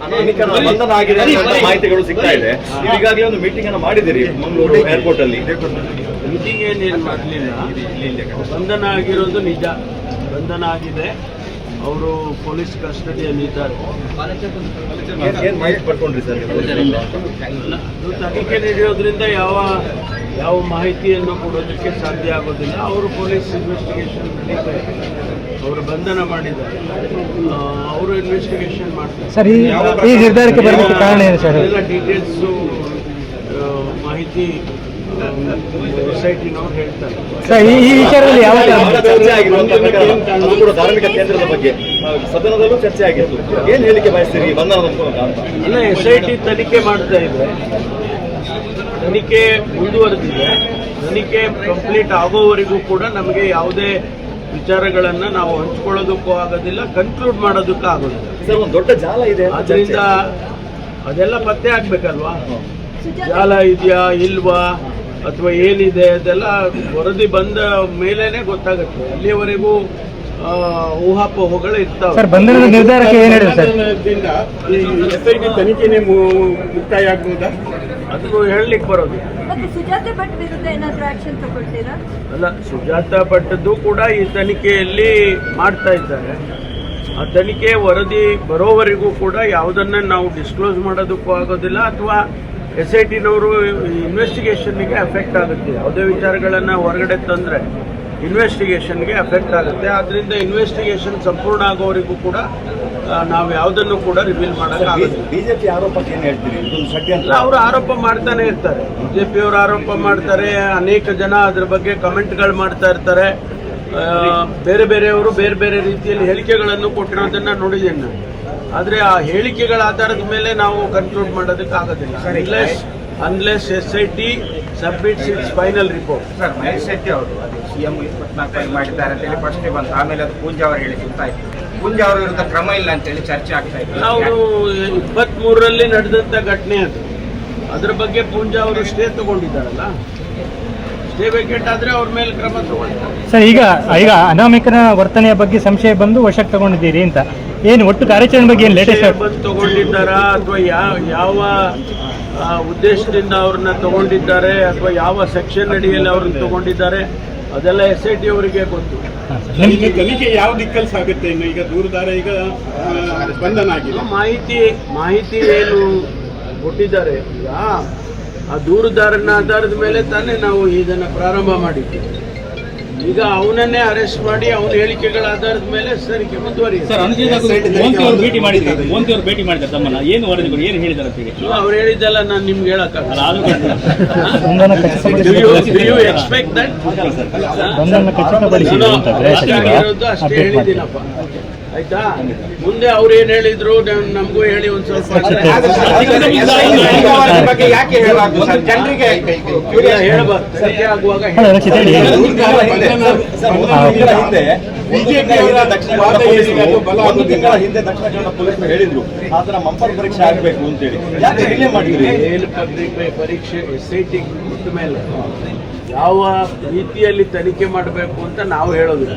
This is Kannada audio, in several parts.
ಬಂಧನ ಆಗಿದೆ ಅಂತ ಮಾಹಿತಿಗಳು ಸಿಗ್ತಾ ಇದೆ. ಈಗಾಗಲೇ ಒಂದು ಮೀಟಿಂಗ್ ಅನ್ನು ಮಾಡಿದಿರಿ ಮಂಗಳೂರು ಏರ್ಪೋರ್ಟ್ ಅಲ್ಲಿ. ಮೀಟಿಂಗ್ ಏನೇನು ಮಾಡಲಿಲ್ಲ ಬಂಧನ ಆಗಿರೋದು ನಿಜ. ಬಂಧನ ಆಗಿದೆ ಅವರು ಪೊಲೀಸ್ ಕಸ್ಟಡಿಯಲ್ಲಿ ಇದ್ದಾರೆ. ತನಿಖೆ ನಡೆಯೋದ್ರಿಂದ ಯಾವ ಯಾವ ಮಾಹಿತಿಯನ್ನು ಕೊಡೋದಕ್ಕೆ ಸಾಧ್ಯ ಆಗೋದಿಲ್ಲ. ಅವರು ಪೊಲೀಸ್ ಇನ್ವೆಸ್ಟಿಗೇಷನ್ ನಡೀತಾ ಅವರು ಬಂಧನ ಮಾಡಿದ್ದಾರೆ. ಅವರು ಇನ್ವೆಸ್ಟಿಗೇಷನ್ ಮಾಡ್ತಾರೆ. ಸರ್ ಈ ಈ ನಿರ್ಧಾರಕ್ಕೆ ಬರಲಿಕ್ಕೆ ಕಾರಣ ಏನು ಸರ್? ಎಲ್ಲ ಡೀಟೇಲ್ಸು ಮಾಹಿತಿ ಸರ್ ಈ ವಿಚಾರದಲ್ಲಿ ಯಾವ ಚರ್ಚೆ ಆಗಿರುವಂತಹ ಧಾರ್ಮಿಕ ಕೇಂದ್ರದ ಬಗ್ಗೆ. ಸದನದಲ್ಲೂ ಚರ್ಚೆ ಆಗಿತ್ತು. ಏನ್ ಹೇಳಿಕೆ ಬಯಸ್ತೀರಿ? ಬಂಧನದ ಅಂತ. ಇಲ್ಲ ಎಸ್ ಐ ಟಿ ತನಿಖೆ ಮಾಡ್ತಾ ಇದ್ರೆ ತನಿಖೆ ಮುಂದುವರೆದಿದೆ ತನಿಖೆ ಕಂಪ್ಲೀಟ್ ಆಗೋವರೆಗೂ ಕೂಡ ನಮಗೆ ಯಾವುದೇ ವಿಚಾರಗಳನ್ನು ನಾವು ಹಂಚ್ಕೊಳ್ಳೋದಕ್ಕೂ ಆಗೋದಿಲ್ಲ ಕನ್ಕ್ಲೂಡ್ ಮಾಡೋದಕ್ಕೂ ಆಗೋದಿಲ್ಲ. ಸರ್ ಒಂದು ದೊಡ್ಡ ಜಾಲ ಇದೆ ಅದರಿಂದ ಅದೆಲ್ಲ ಪತ್ತೆ ಆಗ್ಬೇಕಲ್ವಾ? ಜಾಲ ಇದೆಯಾ ಇಲ್ವಾ? ಅಥವಾ ಏನಿದೆ ಅದೆಲ್ಲ ವರದಿ ಬಂದ ಮೇಲೇನೆ ಗೊತ್ತಾಗುತ್ತೆ. ಅಲ್ಲಿಯವರೆಗೂ ಆ, ಊಹಾಪೋಹಗಳು ಇರ್ತಾವೆ. ಸರ್ ಬಂಧನದ ನಿರ್ಧಾರಕ್ಕೆ ಏನು ಹೇಳಿದ್ರು ಸರ್? ಎಸ್ ಐ ಟಿ ತನಿಖೆನೇ ಮು- ಮುಕ್ತಾಯ ಆಗ್ಬೋದಾ? ಅದು ಹೇಳಲಿಕ್ಕೆ ಬರೋದು. ಮತ್ತೆ ಸುಜಾತ ಭಟ್ ವಿರುದ್ಧ ಏನಾದರೂ ಆಕ್ಷನ್ ತಗೊಳ್ತೀರಾ? ಅಲ್ಲ ಸುಜಾತ ಭಟ್ಟದ್ದು ಕೂಡ ಈ ತನಿಖೆಯಲ್ಲಿ ಮಾಡ್ತಾ ಇದ್ದಾರೆ. ಆ ತನಿಖೆ ವರದಿ ಬರೋವರೆಗೂ ಕೂಡ ಯಾವುದನ್ನ ನಾವು ಡಿಸ್ಕ್ಲೋಸ್ ಮಾಡೋದಕ್ಕೂ ಆಗೋದಿಲ್ಲ ಅಥವಾ ಎಸ್ ಐ ಟಿನವರು ಇನ್ವೆಸ್ಟಿಗೇಷನ್ಗೆ ಎಫೆಕ್ಟ್ ಆಗುತ್ತೆ. ಯಾವುದೇ ವಿಚಾರಗಳನ್ನು ಹೊರಗಡೆ ತಂದರೆ ಇನ್ವೆಸ್ಟಿಗೇಷನ್ಗೆ ಎಫೆಕ್ಟ್ ಆಗುತ್ತೆ. ಆದ್ದರಿಂದ ಇನ್ವೆಸ್ಟಿಗೇಷನ್ ಸಂಪೂರ್ಣ ಆಗೋವರೆಗೂ ಕೂಡ ನಾವು ಯಾವುದನ್ನು ಕೂಡ ರಿವೀಲ್ ಮಾಡೋಕ್ಕಾಗೋದಿಲ್ಲ ಬಿಜೆಪಿ ಆರೋಪಕ್ಕೆ ಏನ್ ಹೇಳ್ತೀರಿ? ಷಡ್ಯಂತ್ರ ಅವರು ಆರೋಪ ಮಾಡ್ತಾನೆ ಇರ್ತಾರೆ. ಬಿಜೆಪಿ ಅವರು ಆರೋಪ ಮಾಡ್ತಾರೆ. ಅನೇಕ ಜನ ಅದ್ರ ಬಗ್ಗೆ ಕಮೆಂಟ್ಗಳು ಮಾಡ್ತಾ ಇರ್ತಾರೆ. ಬೇರೆ ಬೇರೆಯವರು ಬೇರೆ ಬೇರೆ ರೀತಿಯಲ್ಲಿ ಹೇಳಿಕೆಗಳನ್ನು ಕೊಟ್ಟಿರೋದನ್ನ ನೋಡಿದ್ದೇನೆ ನಾನು. ಆದರೆ ಆ ಹೇಳಿಕೆಗಳ ಆಧಾರದ ಮೇಲೆ ನಾವು ಕನ್ಕ್ಲೂಡ್ ಮಾಡೋದಕ್ಕೆ ಆಗೋದಿಲ್ಲ. Unless unless S I T submits its final report sir Mahesh Shetty ಅವರು ಅದು ಸಿಎಂ ಇಪ್ಪತ್ನಾಲ್ಕು ಮಾಡಿದ್ದಾರೆ ಅಂತೇಳಿ ಫಸ್ಟ್ ಬಂತು. ಆಮೇಲೆ ಅದು ಪೂಂಜಾ ಅವರು ಹೇಳಿ ಗೊತ್ತಾಯ್ತು ಪೂಂಜಾ ಅವರ ವಿರುದ್ಧ ಕ್ರಮ ಇಲ್ಲ ಅಂತೇಳಿ ಚರ್ಚೆ ಆಗ್ತಾ ಇತ್ತು. ನಾವು ಇಪ್ಪತ್ತ್ಮೂರರಲ್ಲಿ ನಡೆದಂಥ ಘಟನೆ ಅದು. ಅದ್ರ ಬಗ್ಗೆ ಪೂಂಜಾ ಅವರು ಸ್ಟೇ ತಗೊಂಡಿದ್ದಾರಲ್ಲ? ಸ್ಟೇ ವೇಕೆಟ್ ಆದ್ರೆ ಅವ್ರ ಮೇಲೆ ಕ್ರಮ ತಗೊಳ್ತಾರೆ ಸರ್ ಈಗ ಈಗ ಅನಾಮಿಕನ ವರ್ತನೆಯ ಬಗ್ಗೆ ಸಂಶಯ ಬಂದು ವಶಕ್ಕೆ ತಗೊಂಡಿದ್ದೀರಿ ಅಂತ. ಏನು ಒಟ್ಟು ಕಾರ್ಯಾಚರಣೆ ಬಗ್ಗೆ ಏನು ಲೇಟೆಸ್ಟ್ ಬಂದು ತಗೊಂಡಿದ್ದಾರಾ ಅಥವಾ ಯಾವ ಯಾವ ಉದ್ದೇಶದಿಂದ ಅವ್ರನ್ನ ತಗೊಂಡಿದ್ದಾರೆ ಅಥವಾ ಯಾವ ಸೆಕ್ಷನ್ ಅಡಿಯಲ್ಲಿ ಅವ್ರನ್ನ ತಗೊಂಡಿದ್ದಾರೆ ಅದೆಲ್ಲ ಎಸ್ ಐ ಟಿ ಅವರಿಗೆ ಗೊತ್ತು. ಈಗ ತನಿಖೆ ಯಾವ ದಿಕ್ಕಲ್ಲಿ ಸಾಗುತ್ತೆ ಇನ್ನು ಈಗ ದೂರದಾರ ಈಗ ಬಂಧನ ಆಗಿಲ್ಲ ಮಾಹಿತಿ ಮಾಹಿತಿ ಏನು ಕೊಟ್ಟಿದ್ದಾರೆ? ಈಗ ಆ ದೂರುದಾರನ ಆಧಾರದ ಮೇಲೆ ತಾನೇ ನಾವು ಇದನ್ನ ಪ್ರಾರಂಭ ಮಾಡಿದ್ದೀವಿ. ಈಗ ಅವನನ್ನೇ ಅರೆಸ್ಟ್ ಮಾಡಿ ಅವನ ಹೇಳಿಕೆಗಳ ಆಧಾರದ ಮೇಲೆ ಸರಿಕೆ ಮುಂದುವರಿಯುತ್ತೆ. ಭೇಟಿ ಮಾಡಿದ್ದಾರೆ. ಮೋಂತಿ ಅವರು ಭೇಟಿ ಮಾಡಿದ್ದಾರೆ ತಮ್ಮನ್ನ. ಏನು ವರದಿಗಳು ಏನು ಹೇಳಿದ್ದಾರೆ ಅಂತ ಹೇಳಿ. ಅವ್ರು ಹೇಳಿದ್ದೆಲ್ಲ ನಾನು ನಿಮ್ಗೆ ಹೇಳಕ್ಕಾಗಲ್ಲ. ಅಂತ ಗೃಹ ಅಷ್ಟೇ ಹೇಳಿದ್ದೀನಪ್ಪ. ಆಯ್ತಾ? ಮುಂದೆ ಅವ್ರು ಏನ್ ಹೇಳಿದ್ರು? ನಮಗೂ ಹೇಳಿ ಒಂದ್ ಸ್ವಲ್ಪ. ವರದಿ ಬಗ್ಗೆ ಯಾಕೆ ಹೇಳಬಾರ್ದು ಸರ್ ಜನರಿಗೆ ಆಗುವಾಗ ಹಿಂದೆ ದಕ್ಷಿಣ ಒಂದು ತಿಂಗಳ ಹಿಂದೆ ದಕ್ಷಿಣ ಕನ್ನಡ ಪೊಲೀಸರು ಹೇಳಿದ್ರು ಆತರ ಮಂಪರ್ ಪರೀಕ್ಷೆ ಆಗಬೇಕು ಅಂತೇಳಿ. ಯಾಕೆ ಡಿಲೇ ಮಾಡಿದ್ರಿ? ಪರೀಕ್ಷೆ ಎಸ್ ಐ ಟಿ ಮೇಲೆ ಯಾವ ರೀತಿಯಲ್ಲಿ ತನಿಖೆ ಮಾಡಬೇಕು ಅಂತ ನಾವು ಹೇಳೋದಿಲ್ಲ.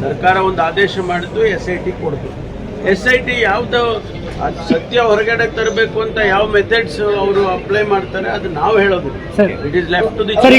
ಸರ್ಕಾರ ಒಂದು ಆದೇಶ ಮಾಡಿದ್ದು ಎಸ್ ಐ ಟಿ ಕೊಡ್ತು ಎಸ್ ಐ ಟಿ ಯಾವುದು ಅದ್ ಸತ್ಯ ಹೊರಗಡೆ ತರಬೇಕು ಅಂತ ಯಾವ ಮೆಥಡ್ಸ್ ಅವರು ಅಪ್ಲೈ ಮಾಡ್ತಾರೆ ಅದು ನಾವು ಹೇಳೋದು it is left to the sir,